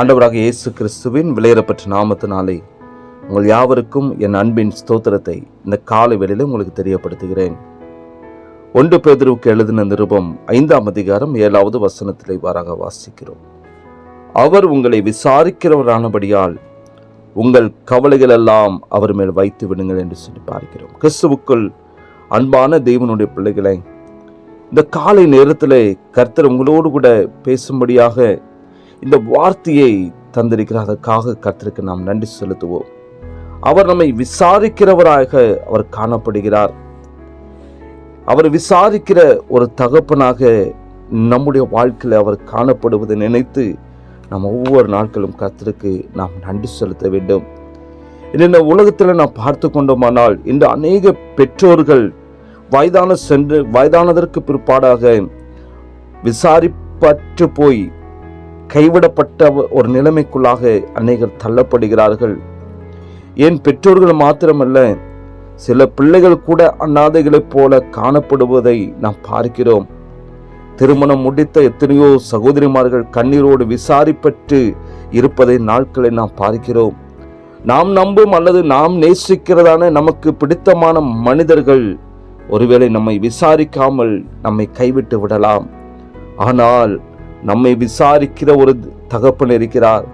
ஆண்டவராக இயேசு கிறிஸ்துவின் விலையேறப்பட்ட நாமத்தினாலே உங்கள் யாவருக்கும் என் அன்பின் ஸ்தோத்திரத்தை இந்த காலை வேளையில் உங்களுக்கு தெரியப்படுத்துகிறேன். ஒன்று பேதுருவுக்கு எழுதின நிருபம் ஐந்தாம் அதிகாரம் ஏழாவது வசனத்திலே இவ்வாறாக வாசிக்கிறோம். அவர் உங்களை விசாரிக்கிறவரானபடியால் உங்கள் கவலைகள் எல்லாம் அவர் மேல் வைத்து விடுங்கள் என்று சொல்லி பார்க்கிறோம். கிறிஸ்துவுக்குள் அன்பான தெய்வனுடைய பிள்ளைகளை இந்த காலை நேரத்தில் கர்த்தர் உங்களோடு கூட பேசும்படியாக இந்த வார்த்தையை தந்திருக்கிறார். அதற்காக கர்த்தருக்கு நாம் நன்றி செலுத்துவோம். அவர் நம்மை விசாரிக்கிறவராக அவர் காணப்படுகிறார். அவர் விசாரிக்கிற ஒரு தகப்பனாக நம்முடைய வாழ்க்கையில் அவர் காணப்படுவதை நினைத்து நாம் ஒவ்வொரு நாட்களும் கர்த்தருக்கு நாம் நன்றி செலுத்த வேண்டும். இந்த உலகத்தில் நாம் பார்த்து கொண்டோமானால் இன்று அநேக பெற்றோர்கள் வயதான சென்று வயதானதற்கு பிற்பாடாக விசாரிப்பற்று போய் கைவிடப்பட்ட ஒரு நிலைமைக்குள்ளாக அநேகர் தள்ளப்படுகிறார்கள். ஏன் பெற்றோர்கள் மாத்திரமல்ல சில பிள்ளைகள் கூட அண்ணாதைகளைப் போல காணப்படுவதை நாம் பார்க்கிறோம். திருமணம் முடித்த எத்தனையோ சகோதரிமார்கள் கண்ணீரோடு விசாரிப்பட்டு இருப்பதை நாட்களை நாம் பார்க்கிறோம். நாம் நம்பும் அல்லது நாம் நேசிக்கிறதான நமக்கு பிடித்தமான மனிதர்கள் ஒருவேளை நம்மை விசாரிக்காமல் நம்மை கைவிட்டு விடலாம். ஆனால் நம்மை விசாரிக்கிற ஒரு தகப்பன் இருக்கிறார்.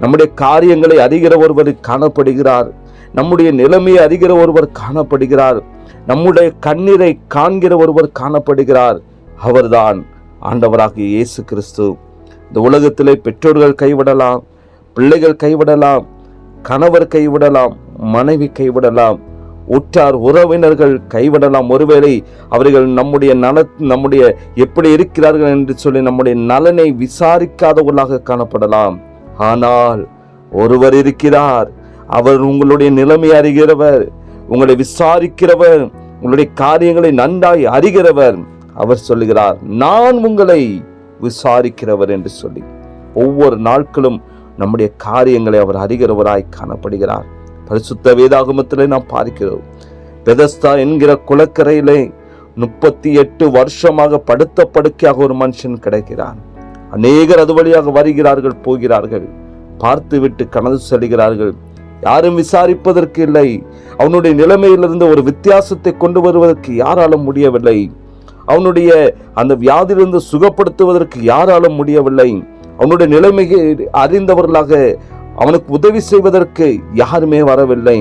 நம்முடைய காரியங்களை அறிகிற ஒருவர் காணப்படுகிறார். நம்முடைய நிலைமையை அறிகிற ஒருவர் காணப்படுகிறார். நம்முடைய கண்ணீரை காண்கிற ஒருவர் காணப்படுகிறார். அவர்தான் ஆண்டவராகிய இயேசு கிறிஸ்து. இந்த உலகத்திலே பெற்றோர்கள் கைவிடலாம் பிள்ளைகள் கைவிடலாம் கணவர் கைவிடலாம் மனைவி கைவிடலாம். உற்றார் உறவினர்கள் கைவிடலாம். ஒருவேளை அவர்கள் நம்முடைய நல நம்முடைய எப்படி இருக்கிறார்கள் என்று சொல்லி நம்முடைய நலனை விசாரிக்காதவர்களாக காணப்படலாம். ஆனால் ஒருவர் இருக்கிறார். அவர் உங்களுடைய நிலைமை அறிகிறவர். உங்களை விசாரிக்கிறவர். உங்களுடைய காரியங்களை நன்றாய் அறிகிறவர். அவர் சொல்லுகிறார் நான் உங்களை விசாரிக்கிறவர் என்று சொல்லி. ஒவ்வொரு நாட்களும் நம்முடைய காரியங்களை அவர் அறிகிறவராய் காணப்படுகிறார். பரிசுத்த வேதாகமத்திலே நாம் பார்க்கிறோம். பெதஸ்தா என்கிற குளக்கரையிலே முப்பத்தி எட்டு வருஷமாக படுத்த படுக்கையாக ஒரு மனுஷன் கிடைக்கிறான். அநேகர் அது வழியாக வருகிறார்கள் போகிறார்கள். பார்த்துவிட்டு கனவு செல்கிறார்கள். யாரும் விசாரிப்பதற்கு இல்லை. அவனுடைய நிலைமையிலிருந்து ஒரு வித்தியாசத்தை கொண்டு வருவதற்கு யாராலும் முடியவில்லை. அவனுடைய அந்த வியாதியிலிருந்து சுகப்படுத்துவதற்கு யாராலும் முடியவில்லை. அவனுடைய நிலைமையை அறிந்தவர்களாக அவனுக்கு உதவி செய்வதற்கு யாருமே வரவில்லை.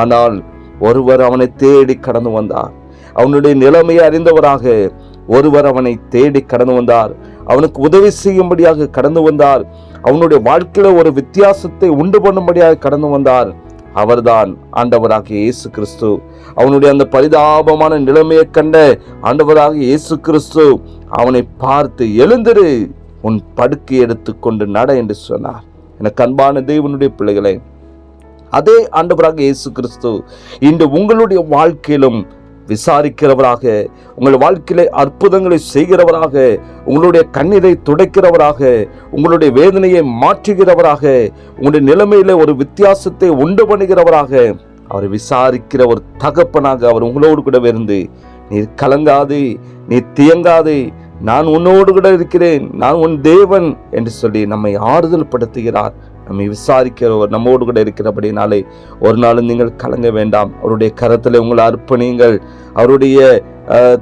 ஆனால் ஒருவர் அவனை தேடி கடந்து வந்தார். அவனுடைய நிலைமையை அறிந்தவராக ஒருவர் அவனை தேடி கடந்து வந்தார். அவனுக்கு உதவி செய்யும்படியாக கடந்து வந்தார். அவனுடைய வாழ்க்கையில ஒரு வித்தியாசத்தை உண்டு பண்ணும்படியாக கடந்து வந்தார். அவர்தான் ஆண்டவராக இயேசு கிறிஸ்து. அவனுடைய அந்த பரிதாபமான நிலைமையை கண்ட ஆண்டவராக இயேசு கிறிஸ்து அவனை பார்த்து எழுந்திரு உன் படுக்கை எடுத்துக்கொண்டு நட என்று சொன்னார். எனக்கு அன்பான தேவனுடைய பிள்ளைகளை அதே ஆண்டவராக இயேசு கிறிஸ்து இன்று உங்களுடைய வாழ்க்கையிலும் விசாரிக்கிறவராக உங்கள் வாழ்க்கையில அற்புதங்களை செய்கிறவராக உங்களுடைய கண்ணீரை துடைக்கிறவராக உங்களுடைய வேதனையை மாற்றுகிறவராக உங்களுடைய நிலைமையில ஒரு வித்தியாசத்தை உண்டு பண்ணுகிறவராக அவரை விசாரிக்கிற ஒரு தகப்பனாக அவர் உங்களோடு கூட இருந்து நீர் கலங்காதே நீர் தியங்காதே நான் உன்னோடு கூட இருக்கிறேன். நான் உன் தேவன் என்று சொல்லி நம்மை ஆறுதல் படுத்துகிறார் நம்மை விசாரிக்கிறவர் நம்மோடு கூட இருக்கிறபடினாலே ஒரு நாளும் நீங்கள் கலங்க வேண்டாம். அவருடைய கரத்தில் உங்களை அர்ப்பணியுங்கள். அவருடைய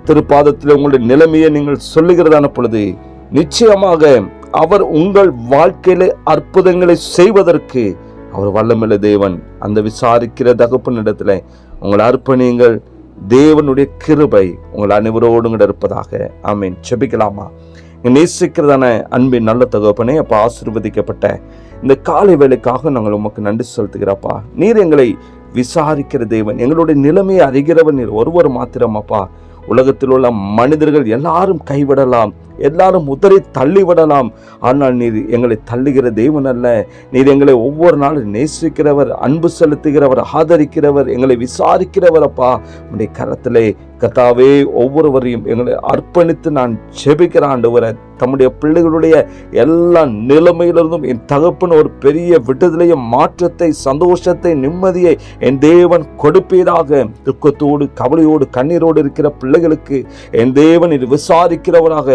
திருப்பாதத்தில் உங்களுடைய நிலைமையை நீங்கள் சொல்லுகிறதான பொழுது நிச்சயமாக அவர் உங்கள் வாழ்க்கையில அற்புதங்களை செய்வதற்கு அவர் வல்லமில்ல தேவன். அந்த விசாரிக்கிற தகப்பனிடத்துல உங்களை அர்ப்பணியுங்கள். தேவனுடைய கிருபை உங்கள் அனைவரோடு கூட இருப்பதாக. ஆமீன். செபிக்கலாமா நேசிக்கிறதான அன்பின் நல்ல தகப்பனே அப்போ ஆசிர்வதிக்கப்பட்ட இந்த காலை வேலைக்காக நாங்கள் உமக்கு நன்றி செலுத்துகிறப்பா நீர் எங்களை விசாரிக்கிற தேவன். எங்களுடைய நிலைமையை அறிகிறவன் நீர். ஒருவர் மாத்திரம் அப்பா உலகத்தில் உள்ள மனிதர்கள் எல்லாரும் கைவிடலாம். எல்லாரும் உதறி தள்ளிவிடலாம். ஆனால் நீர் எங்களை தள்ளுகிற தெய்வன் அல்ல நீர் எங்களை ஒவ்வொரு நாளும் நேசிக்கிறவர் அன்பு செலுத்துகிறவர் ஆதரிக்கிறவர் எங்களை விசாரிக்கிறவர் அப்பா. உடைய கரத்திலே கத்தாவே ஒவ்வொருவரையும் எங்களை அர்ப்பணித்து நான் செபிக்கிற ஆண்டவரை. தம்முடைய பிள்ளைகளுடைய எல்லா நிலைமையிலிருந்தும் என் தகப்பன் ஒரு பெரிய விடுதலையும் மாற்றத்தை சந்தோஷத்தை நிம்மதியை என் தேவன் கொடுப்பீராக. துக்கத்தோடு கவலையோடு கண்ணீரோடு இருக்கிற பிள்ளைகளுக்கு என் தேவன் இது விசாரிக்கிறவராக.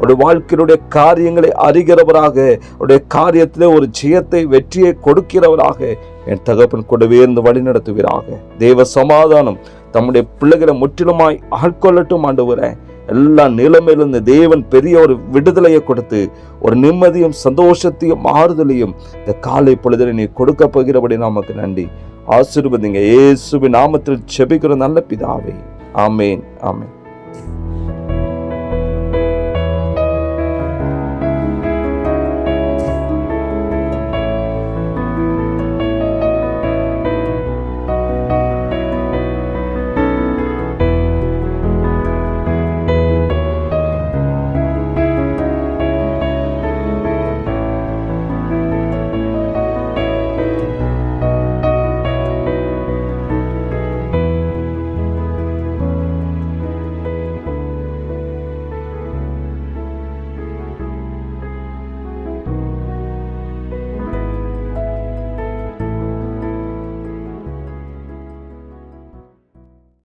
உடைய வாழ்க்கையினுடைய காரியங்களை அறிகிறவராக உடைய காரியத்திலே ஒரு ஜெயத்தை வெற்றியை கொடுக்கிறவராக என் தகப்பன் கூடவே இருந்து வழி நடத்துவீராக. தேவ சமாதானம் தம்முடைய பிள்ளைகளை முற்றிலுமாய் ஆட்கொள்ளட்டும் ஆண்டவரே. எல்லா நிலைமையிலிருந்து தேவன் பெரிய ஒரு விடுதலையை கொடுத்து ஒரு நிம்மதியும் சந்தோஷத்தையும் ஆறுதலையும் இந்த காலை பொழுதில் நீ கொடுக்க போகிறபடி நமக்கு நன்றி. ஆசீர்வதிங்க. இயேசுவின் நாமத்தில் செபிக்கிற நல்ல பிதாவே. ஆமேன். ஆமேன்.